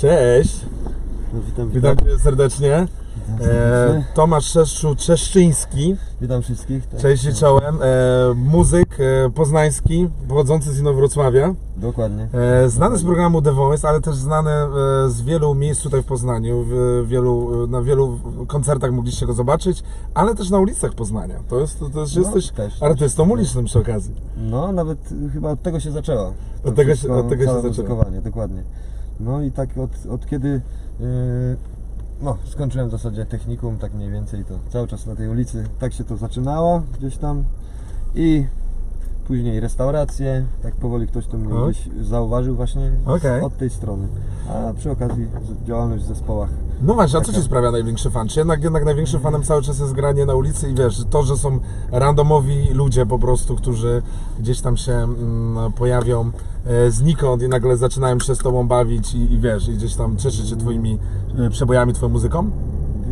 Cześć, No, witam, witam witam. cię serdecznie. E. Tomasz Szeszczu Czeszczyński, Witam wszystkich. Tak. cześć i czołem. E, muzyk e, poznański, pochodzący z Inowrocławia. Dokładnie. E, znany z programu The Voice, ale też znany e, z wielu miejsc tutaj w Poznaniu. W wielu, na wielu koncertach mogliście go zobaczyć, ale też na ulicach Poznania. To jest, to też No, jesteś też, artystą ulicznym przy okazji. No, nawet chyba od tego się zaczęło. To Od tego się- wszystko, od tego się całe zaczęło. muzykowanie, dokładnie. No i tak od, od kiedy yy, no, skończyłem w zasadzie technikum, tak mniej więcej, to cały czas na tej ulicy tak się to zaczynało gdzieś tam. I później restauracje, tak powoli ktoś to mnie O. gdzieś zauważył właśnie z- Okej. od tej strony. A przy okazji z- działalność w zespołach. No właśnie, a co Taka- Ci sprawia największy fan? Czy jednak, jednak największym fanem cały czas jest granie na ulicy i wiesz, to, że są randomowi ludzie po prostu, którzy gdzieś tam się mm, pojawią e, znikąd i nagle zaczynają się z Tobą bawić i, i wiesz, i gdzieś tam cieszyć się Twoimi e, przebojami, Twoją muzyką?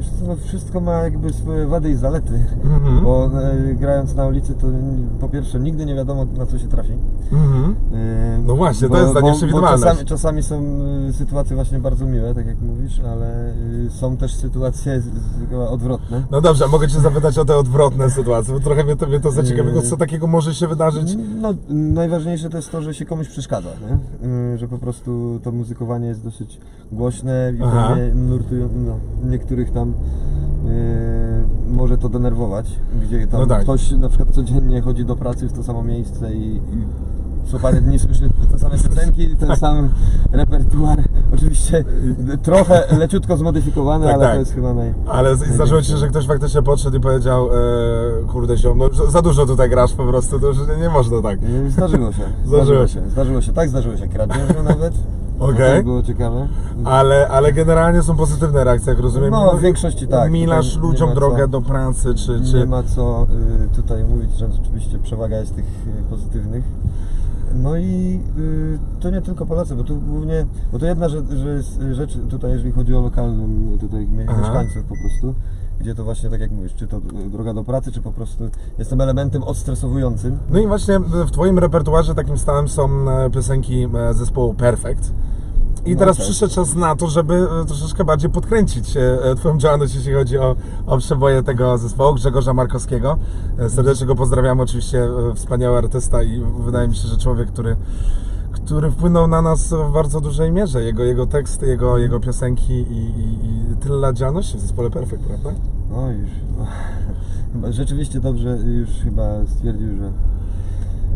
Wiesz co, no wszystko ma jakby swoje wady i zalety, Mhm. bo e, grając na ulicy to n- po pierwsze nigdy nie wiadomo na co się trafi. Mhm. E, No właśnie, to jest ta nieprzewidywalność. czasami, czasami są e, sytuacje właśnie bardzo miłe, tak jak mówisz, ale e, są też sytuacje z, z, chyba odwrotne. No dobrze, a mogę Cię zapytać o te odwrotne sytuacje, bo trochę mnie to, mnie to zaciekawiło, co takiego może się wydarzyć? No, najważniejsze to jest to, że się komuś przeszkadza, nie? E, że po prostu to muzykowanie jest dosyć głośne i Aha. pewnie nurtują, no, niektórych tam e, może to denerwować, gdzie tam No tak. ktoś na przykład codziennie chodzi do pracy w to samo miejsce i, i co parę dni słyszy te same piosenki, ten sam repertuar. Oczywiście trochę leciutko zmodyfikowany, Tak, ale tak. to jest chyba naj... Ale zdarzyło Ci się, że ktoś faktycznie podszedł i powiedział, e, kurde ziom, no za dużo tutaj grasz po prostu, to już nie, nie można tak. Zdarzyło się. Zdarzyło się. Zdarzyło się. Tak, zdarzyło się kradzieży nawet. Okej. To było ciekawe. Ale, ale generalnie są pozytywne reakcje, jak rozumiem. No, w większości tak. Milasz nie ludziom ma drogę co- do pracy, czy... Nie czy... ma co y, tutaj mówić, że rzeczywiście przewaga jest tych y, pozytywnych. No i y, to nie tylko Polacy, bo tu głównie, bo to jedna rzecz, rzecz tutaj, jeżeli chodzi o lokalną tutaj Aha. mieszkańców po prostu, gdzie to właśnie tak jak mówisz, czy to y, droga do pracy, czy po prostu jestem elementem odstresowującym. No i właśnie w Twoim repertuarze takim stałym są e, piosenki e, zespołu Perfect. I No teraz tak. przyszedł czas na to, żeby e, troszeczkę bardziej podkręcić e, e, Twoją działalność, jeśli chodzi o, o przeboje tego zespołu, Grzegorza Markowskiego. E, Serdecznie go pozdrawiam, oczywiście e, wspaniały artysta i wydaje mi się, że człowiek, który, który wpłynął na nas w bardzo dużej mierze. Jego, jego teksty, jego, jego piosenki i, i, i tyle lat działalności w zespole Perfect, prawda? No już. No. Chyba Rzeczywiście dobrze już chyba stwierdził, że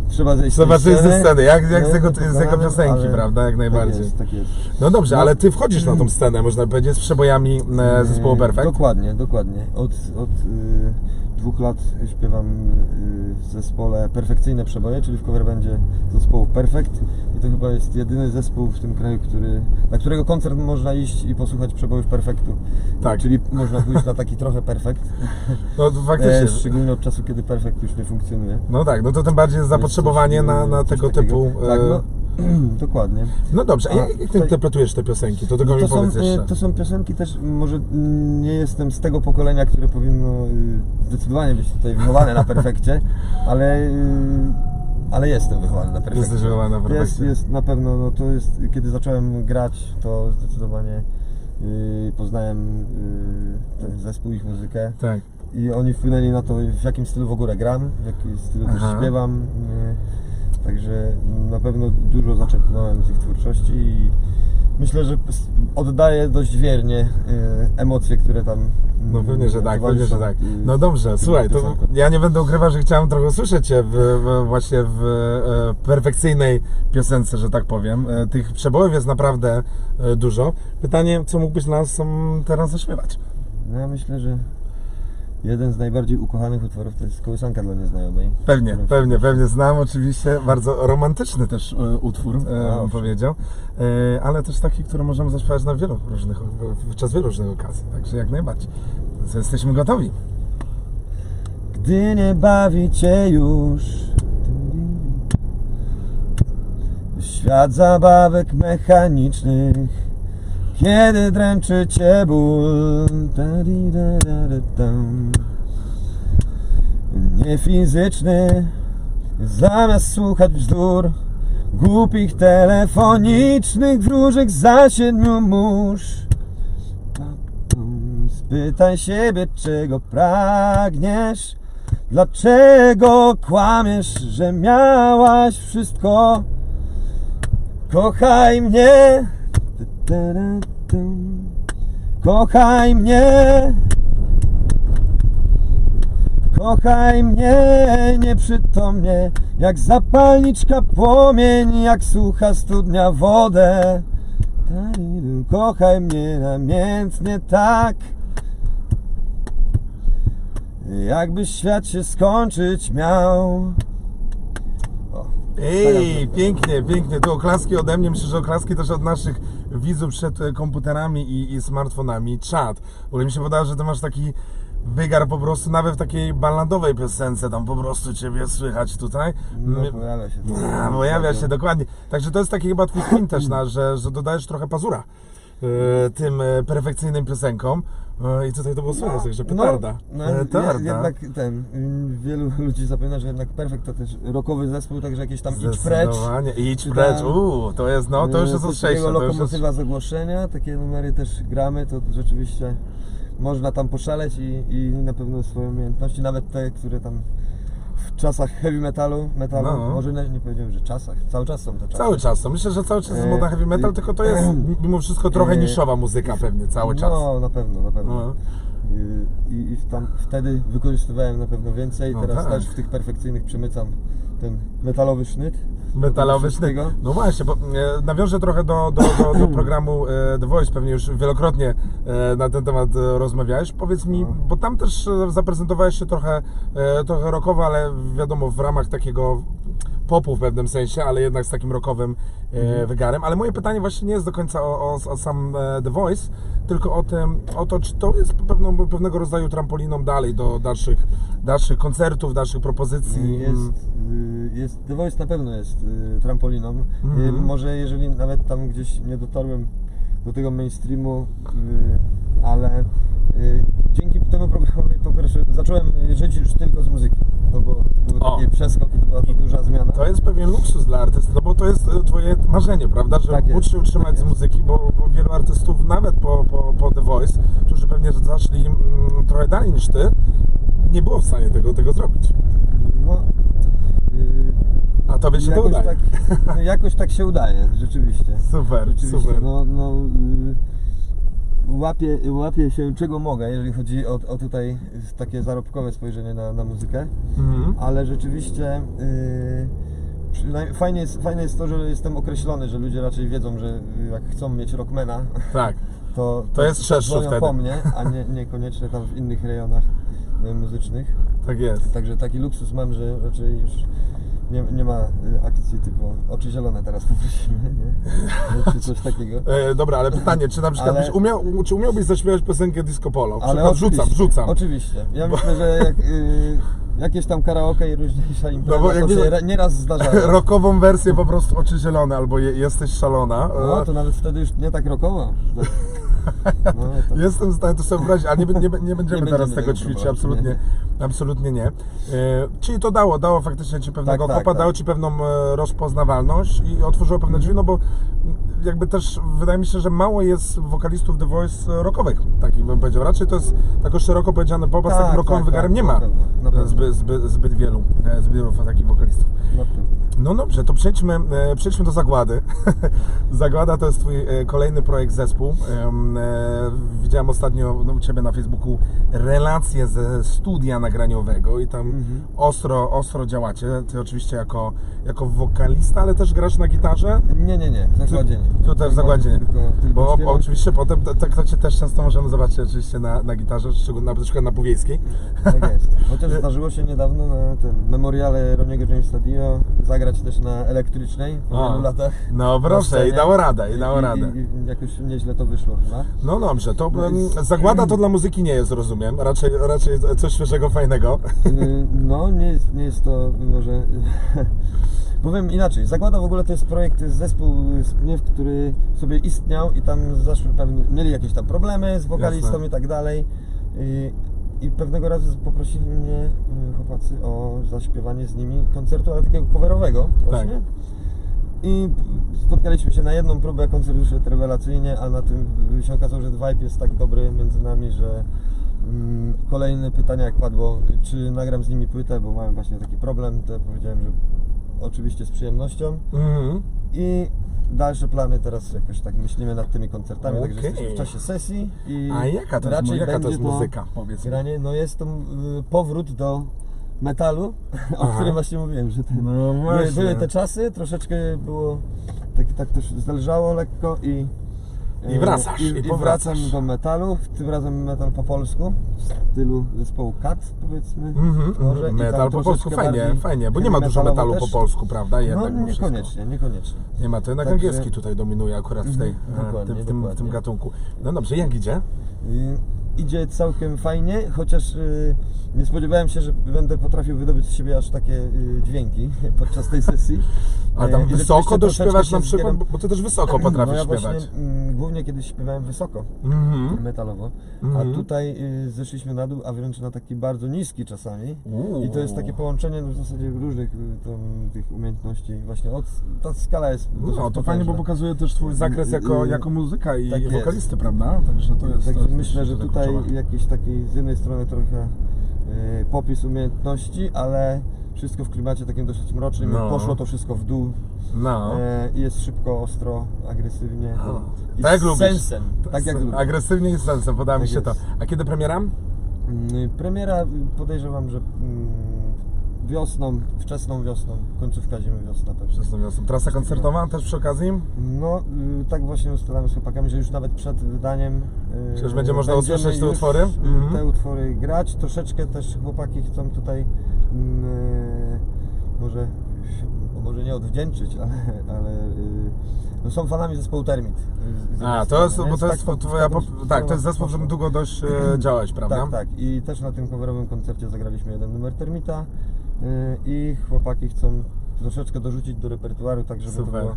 trzeba zejść Trzeba zejść ze sceny, jak- jak No, z jego- to z jego piosenki, ale prawda, jak najbardziej. Tak jest, tak jest. No dobrze, No. ale Ty wchodzisz na tą scenę, można powiedzieć, z przebojami e, zespołu Perfect. Dokładnie, dokładnie. Od, od y, dwóch lat śpiewam y, w zespole Perfekcyjne Przeboje, czyli w coverbandzie zespołu Perfect. I to chyba jest jedyny zespół w tym kraju, który, na którego koncert można iść i posłuchać przebojów Perfektu. Tak. Czyli można pójść na taki trochę Perfekt. No to faktycznie. E, szczególnie od czasu, kiedy Perfekt już nie funkcjonuje. No tak, no to tym bardziej jest zapotrzebowanie Jest coś, na, na tego typu. Tak, e, no, dokładnie. No dobrze, a A jak, ty interpretujesz te piosenki? To tylko mi to, są, powiedz y, jeszcze. to są piosenki też, może mm, nie jestem z tego pokolenia, które powinno y, zdecydowanie być tutaj wychowane na perfekcie, ale, y, ale jestem wychowany na perfekcie. Jesteś wychowany na Jest, perfekcie. jest na pewno, no to jest, kiedy zacząłem grać, to zdecydowanie y, poznałem y, ten zespół, ich muzykę Tak. i oni wpłynęli na to, w jakim stylu w ogóle gram, w jakim stylu też śpiewam. y, Także na pewno dużo zaczerpnąłem z ich twórczości i myślę, że oddaję dość wiernie y, emocje, które tam. No pewnie, że tak, pewnie, że tak. No dobrze, słuchaj, to ja nie będę ukrywał, że chciałem trochę usłyszeć Cię w, w, właśnie w e, perfekcyjnej piosence, że tak powiem. E, Tych przebojów jest naprawdę e, dużo. Pytanie, co mógłbyś nas mm, teraz zaśpiewać? No ja myślę, że jeden z najbardziej ukochanych utworów to jest Kołysanka dla nieznajomej. Pewnie, Którą- pewnie, pewnie znam oczywiście. Bardzo romantyczny też e, utwór, e, bym owszem. powiedział. E, ale też taki, który możemy zaśpiewać na wielu różnych, podczas wielu różnych okazji. Także jak najbardziej. Jesteśmy gotowi. Gdy nie bawi cię już Świat zabawek mechanicznych Kiedy dręczy cię ból Ta-di-da-da-da-dam. Nie fizyczny Zamiast słuchać bzdur Głupich telefonicznych wróżek za siedmiu mórz. Spytaj siebie, czego pragniesz? Dlaczego kłamiesz, że miałaś wszystko? Kochaj mnie Kochaj mnie Kochaj mnie nieprzytomnie, jak zapalniczka płomień, jak sucha studnia wodę. Kochaj mnie namiętnie tak, jakby świat się skończyć miał. Ej, pięknie, pięknie. Tu oklaski ode mnie, myślę, że oklaski też od naszych widzów przed e, komputerami i, i smartfonami. Czad. W ogóle mi się wydaje, że ty masz taki wygar po prostu, nawet w takiej balladowej piosence, tam po prostu ciebie słychać tutaj. no, pojawia się to. Pojawia się, dokładnie. Także to jest taki chyba twój spin też, na, że, że dodajesz trochę pazura tym e, perfekcyjnym piosenkom. E, I tutaj to było słychać, także petarda. No, E, no, Petarda. je- jednak ten, mm, wielu ludzi zapewnia, że jednak Perfekt to też rockowy zespół, także jakieś tam idź precz. Idź precz, uuu, to jest, no, to już jest takiego To już jest... lokomotywa z ogłoszenia, takie numery też gramy, to rzeczywiście można tam poszaleć i, i na pewno swoje umiejętności, nawet te, które tam w czasach heavy metalu, metalu, No. może nie, nie powiedziałem, że czasach, cały czas są te czasy. Cały czas to. Myślę, że cały czas jest E, moda heavy metal, tylko to jest mimo wszystko trochę e, niszowa muzyka pewnie cały czas. No, na pewno, na pewno. No. I, i tam, wtedy wykorzystywałem na pewno więcej, No teraz tak. też w tych perfekcyjnych przemycam ten metalowy sznyt. Metalowy sznyt. No właśnie, bo e, nawiążę trochę do, do, do, do programu e, The Voice, pewnie już wielokrotnie e, na ten temat e, rozmawiałeś. Powiedz mi, No. bo tam też e, zaprezentowałeś się trochę, e, trochę rockowo, ale wiadomo w ramach takiego popu w pewnym sensie, ale jednak z takim rockowym e, Mhm. wygarem. Ale moje pytanie właśnie nie jest do końca o, o, o sam e, The Voice, tylko o, tym, o to, czy to jest pewną, pewnego rodzaju trampoliną dalej do dalszych, dalszych koncertów, dalszych propozycji. Jest, y, jest, The Voice na pewno jest y, trampoliną. Mhm. Y, Może jeżeli nawet tam gdzieś nie dotarłem do tego mainstreamu, ale dzięki temu programowi po pierwsze zacząłem żyć już tylko z muzyki. To było, to był taki przeskok, to była to duża zmiana. To jest pewien luksus dla artysty, no bo to jest e, twoje marzenie, prawda? Że Tak jest, się utrzymać tak z muzyki, bo, bo wielu artystów, nawet po, po, po The Voice, którzy pewnie zaszli mm, trochę dalej niż ty, nie było w stanie tego, tego zrobić. No, y, A tobie się to udaje. tak, no, jakoś tak się udaje, rzeczywiście. Super, Rzeczywiście, super. no, no y, łapię, łapię się czego mogę, jeżeli chodzi o, o tutaj takie zarobkowe spojrzenie na, na muzykę, Mhm. ale rzeczywiście y, przynajmniej fajnie jest, fajne jest to, że jestem określony, że ludzie raczej wiedzą, że jak chcą mieć rockmana, Tak. to, To jest szersze wtedy. po mnie, a nie, niekoniecznie tam w innych rejonach y, muzycznych. Tak jest. Także taki luksus mam, że raczej już nie, nie ma y, akcji typu oczy zielone teraz poprosimy, nie? Czy coś takiego. E, dobra, ale pytanie, czy na przykład Ale- byś umiał, czy umiałbyś zaśpiewać piosenkę Disco Polo? Ale wrzucam, oczywiście, wrzucam. Oczywiście. Ja myślę, że jak, y, jakieś tam karaoke i różniejsza impreza, No bo się ra- nieraz zdarzają. Rockową wersję po prostu oczy zielone, albo je, jesteś szalona. No to nawet wtedy już nie tak rokowo. No, to... Jestem w stanie to sobie wyobrazić, ale nie, nie, nie będziemy Nie teraz będziemy tego tego ćwiczyć, absolutnie nie. absolutnie nie. E, czyli to dało, dało faktycznie Ci pewnego Tak, tak, kopa, tak. dało Ci pewną e, rozpoznawalność i otworzyło pewne drzwi, no bo jakby też wydaje mi się, że mało jest wokalistów The Voice e, rockowych, takich bym powiedział. Raczej to jest tako szeroko powiedziane popa, z Tak, takim rockowym tak, wygarem tak, nie ma. Zbyt, zbyt, zbyt wielu, zbyt wielu takich wokalistów. No No dobrze, to przejdźmy, przejdźmy do Zagłady. Zagłada to jest Twój kolejny projekt zespół. E, Widziałem ostatnio no, u Ciebie na Facebooku relacje ze studia nagraniowego i tam Mhm. ostro, ostro działacie. Ty oczywiście jako, jako wokalista, ale też grasz na gitarze. Nie, nie, nie, w zakładzie nie. Tu też w zakładzie nie. Tylko, tylko Bo śpiewam. oczywiście potem tak to Cię też często możemy zobaczyć oczywiście na, na gitarze, szczególnie na przykład na Powiejskiej. Tak jest. Chociaż zdarzyło się niedawno na tym memoriale Roniego Jamesa Dio zagrać też na elektrycznej po wielu latach. No proszę, i dało radę, i dało radę. I, i jakoś nieźle to wyszło chyba. No dobrze, to No zagłada to dla muzyki nie jest, rozumiem. Raczej, raczej coś świeżego, fajnego. Y, No, nie jest, nie jest to może... Powiem inaczej, Zagłada w ogóle to jest projekt, to jest zespół z Pniew, który sobie istniał i tam zaszły pewnie, mieli jakieś tam problemy z wokalistą Jasne. i tak dalej. I, I pewnego razu poprosili mnie y, chłopacy o zaśpiewanie z nimi koncertu, ale takiego coverowego właśnie. I spotkaliśmy się na jedną próbę, koncert wyszedł rewelacyjnie, a na tym się okazało, że vibe jest tak dobry między nami, że mm, kolejne pytania jak padło, czy nagram z nimi płytę, bo miałem właśnie taki problem, to ja powiedziałem, że oczywiście z przyjemnością. Mhm. I dalsze plany teraz jakoś tak myślimy nad tymi koncertami, także jesteśmy w czasie sesji i A jaka to jest, raczej jaka to będzie jest muzyka, powiedz mi? granie, no jest to y, powrót do metalu, o Aha. którym właśnie mówiłem, że te, No były, były te czasy, troszeczkę było tak, tak też zależało lekko i I wracasz, i, i do metalu, tym razem metal po polsku, w stylu zespołu Kat powiedzmy. Może, mhm. i tam Metal po polsku, fajnie, fajnie, bo nie ma dużo metalu po też. polsku, prawda? Jednak No mimo wszystko. niekoniecznie, niekoniecznie. Nie ma, to jednak Także- angielski tutaj dominuje akurat w, tej, w, dokładnie, tym, w, tym, w tym gatunku. No dobrze, jak idzie? Y, Idzie całkiem fajnie, chociaż y, nie spodziewałem się, że będę potrafił wydobyć z siebie aż takie y, dźwięki podczas tej sesji. A Y, tam i wysoko dośpiewasz na przykład, zbieram. bo ty też wysoko potrafisz no ja śpiewać. Właśnie, mm, głównie kiedyś śpiewałem wysoko, Mhm. metalowo, Mhm. a tutaj y, zeszliśmy na dół, a wręcz na taki bardzo niski czasami. Uuu. I to jest takie połączenie no, w zasadzie różnych y, tam, tych umiejętności. Właśnie od, ta skala jest No to fajnie, bo potężna. pokazuje też twój zakres jako, Y, jako muzyka i tak wokalisty, prawda? Także to jest. Także to jest myślę, że tutaj tutaj jakiś taki z jednej strony trochę y, popis umiejętności, ale wszystko w klimacie takim dosyć mrocznym. No. Poszło to wszystko w dół No. e, i jest szybko, ostro, agresywnie. O, I tak z lubisz. sensem. Tak jak lubię. Agresywnie i z sensem, podoba mi Tak się to. jest. A kiedy premiera? Mm, Premiera y, podejrzewam, że mm, wiosną, wczesną wiosną, końcówka zimy, wiosna pewnie. Wczesną wiosną. Trasa koncertowa też przy okazji? No, y, tak właśnie ustalamy z chłopakami, że już nawet przed wydaniem. y, Czy już będzie można będziemy usłyszeć te już, utwory? y, Mhm. Te utwory grać. Troszeczkę też chłopaki chcą tutaj mm, y, może, no może nie odwdzięczyć, ale, ale y, no są fanami zespołu Termit. y, z- z A, jednej to jest, strony, bo więc to jest tak twoja, taką tak, to jest zespół, w którym poszło. długo dość e, działałeś, prawda? Tak, tak. I też na tym coverowym koncercie zagraliśmy jeden numer Termita i chłopaki chcą troszeczkę dorzucić do repertuaru, tak żeby Super. to było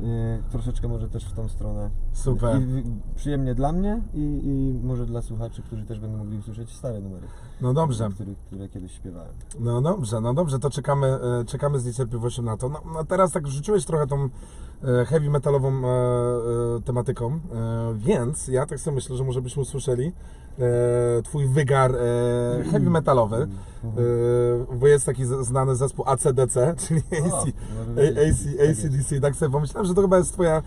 y, troszeczkę może też w tą stronę. Super. I przyjemnie dla mnie i, i może dla słuchaczy, którzy też będą mogli usłyszeć stare numery, No dobrze. które, które kiedyś śpiewałem. No dobrze, no dobrze, to czekamy, e, czekamy z niecierpliwością na to. No, no teraz tak rzuciłeś trochę tą e, heavy metalową e, tematyką, e, więc ja tak sobie myślę, że może byśmy usłyszeli e, twój wygar e, heavy metalowy, bo jest taki znany zespół ACDC, czyli AC. AC, Tak. ACDC, tak sobie pomyślałem, że to chyba jest twoja,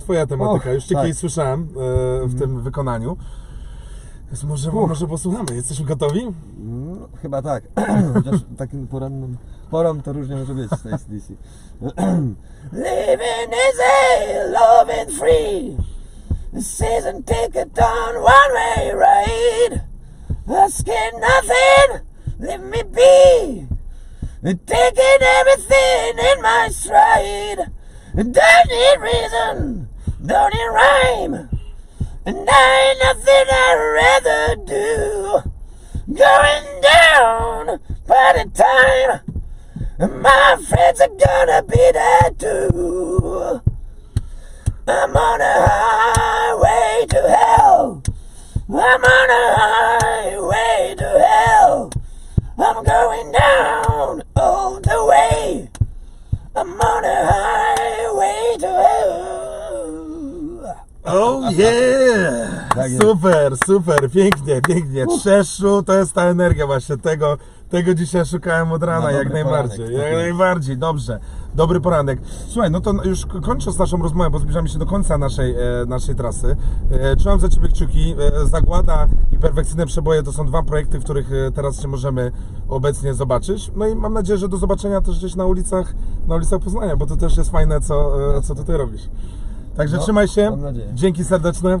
twoja tematyka. Już cię tak. kiedyś słyszałem e, w tym wykonaniu. Więc może, Uch. może posłuchamy, jesteśmy gotowi? No, chyba tak. Chociaż takim porannym porą to różnie może być z tej DC. Living is a loving free. The season ticket on one way ride. Asking nothing, leave me be. Taking everything in my stride. Don't need reason, don't need rhyme. And I ain't nothing I'd rather do. Going down by the time. And my friends are gonna be there too. I'm on a highway to hell. I'm on a highway to hell. I'm going down all the way. I'm on a highway to hell. Oh yeah! Tak jest. Super, super, pięknie, pięknie. Trzeszczu to jest ta energia właśnie tego, tego dzisiaj szukałem od rana, Na jak dobry najbardziej. poranek, jak tak jest. najbardziej, dobrze. Dobry poranek. Słuchaj, no to już kończąc naszą rozmowę, bo zbliżamy się do końca naszej, e, naszej trasy. E, trzymam za Ciebie kciuki. E, Zagłada i Perfekcyjne Przeboje to są dwa projekty, w których e, teraz się możemy obecnie zobaczyć. No i mam nadzieję, że do zobaczenia też gdzieś na ulicach, na ulicach Poznania, bo to też jest fajne, co, e, co Ty robisz. Także No, trzymaj się. Dzięki serdeczne.